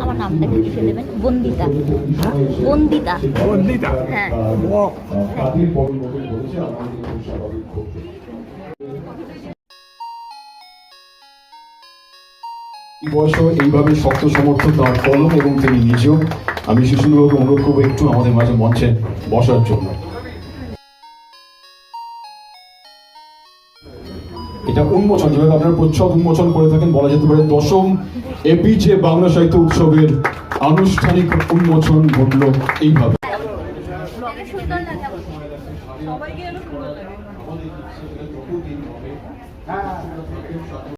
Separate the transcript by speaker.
Speaker 1: আমার নামটা একটু লিখে দেবেন বন্দিতা। বন্দিতা।
Speaker 2: বন্দিতা।
Speaker 1: হ্যাঁ।
Speaker 3: বয়সেও এইভাবে শক্ত সমর্থন তার কলম এবং তিনি নিজেও। আমি শিশুগুলোকে অনুরোধ করব একটু আমাদের মাঝে মঞ্চে বসার জন্য। এটা উন্মোচন যেভাবে আপনারা প্রচ্ছদ উন্মোচন করে থাকেন, বলা যেতে পারে দশম এপিজে বাংলা সাহিত্য উৎসবের আনুষ্ঠানিক উন্মোচন ঘটল এইভাবে
Speaker 1: আমার।